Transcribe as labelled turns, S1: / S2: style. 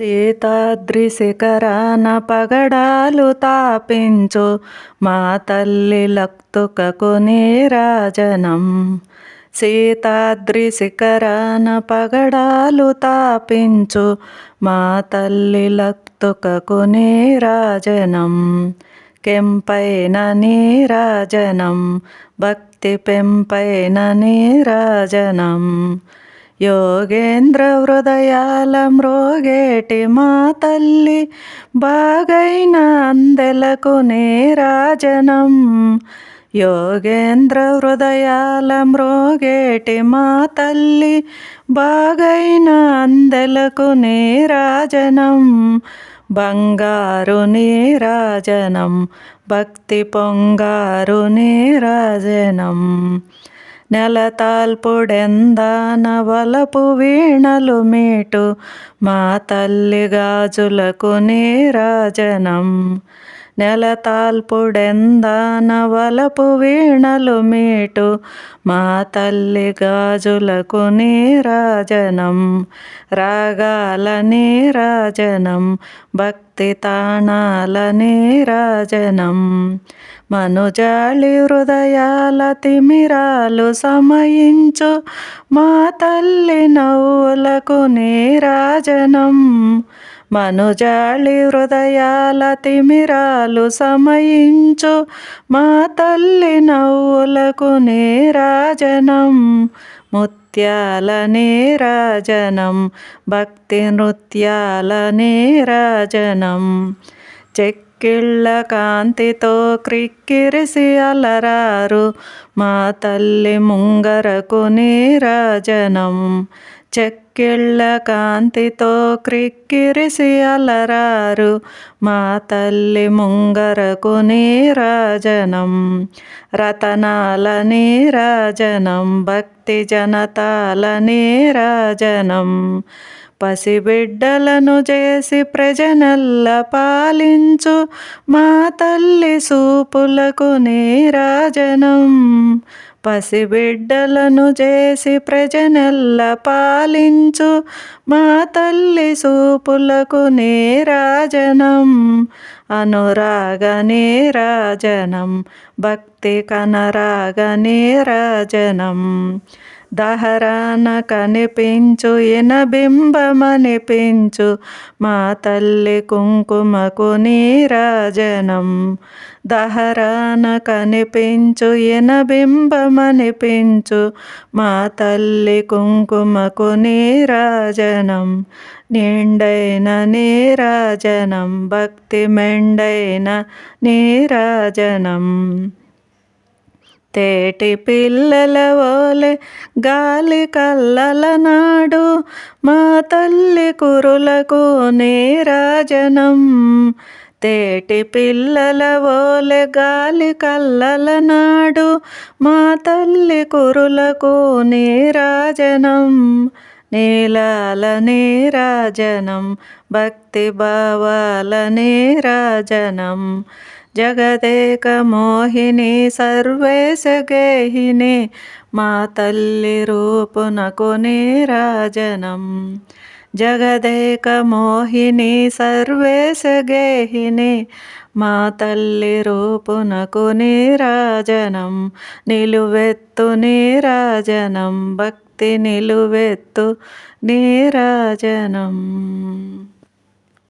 S1: సీతాద్రి శిఖరాన పగడాలు తాపించు మా తల్లి లక్తుకకు నీరాజనం సీతాద్రి శిఖరాన పగడాలు తాపించు మా తల్లి లక్తుకకు నీరాజనం కెంపైన నీరాజనం భక్తి పెంపైన నీరాజనం యోగేంద్ర హృదయాల మ్రోగేటి మా తల్లి బాగైన అందెలకు నేరాజనం యోగేంద్ర హృదయాల మ్రోగేటి మా తల్లి బాగైన అందెలకు నేరాజనం బంగారు నీరాజనం భక్తి పొంగారు నీరాజనం నెలతాల్పుడెందాన వలపు వీణలు మీటు మా తల్లి గాజులకు నీరాజనం నెలతాల్పుడెందనవలపు వీణలు మీటు. మా తల్లి గాజులకు నీరాజనం రాగాల నీరాజనం భక్తి తాణాల నీరాజనం మనుజాళి హృదయాల తిమిరాలు సమయించు మా తల్లి నవ్వులకు నీరాజనం మనుజాళి హృదయాల తిమిరాలు సమయించు మా తల్లి నవ్వులకు నేరాజనం ముత్యాల నీరాజనం భక్తి నృత్యాల చెక్ కిళ్ళ కాంతితో క్రిక్కిరిసి అలరారు. మా తల్లి ముంగరకు నీరాజనం చెక్కిళ్ళ కాంతితో క్రిక్కిరిసి అలరారు. మా తల్లి ముంగరకు నీరాజనం రతనాల నీరాజనం భక్తి జనతాల నీరాజనం పసిబిడ్డలను చేసి ప్రజనల్ల పాలించు మా తల్లి సూపులకు నీరాజనం పసిబిడ్డలను చేసి ప్రజనల్ల పాలించు మా తల్లి సూపులకు నీరాజనం అనురాగ నీరాజనం భక్తి కనరాగ నీరాజనం దహరాన కనిపించు ఎనబింబమనిపించు మా తల్లి కుంకుమకు నీరాజనం. దహరాన కనిపించు ఎనబింబమనిపించు మా తల్లి కుంకుమకు నీరాజనం. నిండైన నీరాజనం భక్తి మెండైన నీరాజనం. తేటి పిల్లల వోలే గాలి కల్లల నాడు మా తల్లి కురులకు నీరాజనం తేటి పిల్లల ఓలె గాలి కల్లల నాడు మా తల్లి కురులకు నీరాజనం నీలాల నీరాజనం భక్తి భావాల నీరాజనం జగదేక మోహిని సర్వేశ గేహిని మా తల్లి రూపునకు నీరాజనం. జగదేక మోహిని సర్వేశ గేహిని మా తల్లి రూపునకు నీరాజనం. నిలువెత్తు నీరాజనం భక్తి నిలువెత్తు నీరాజనం.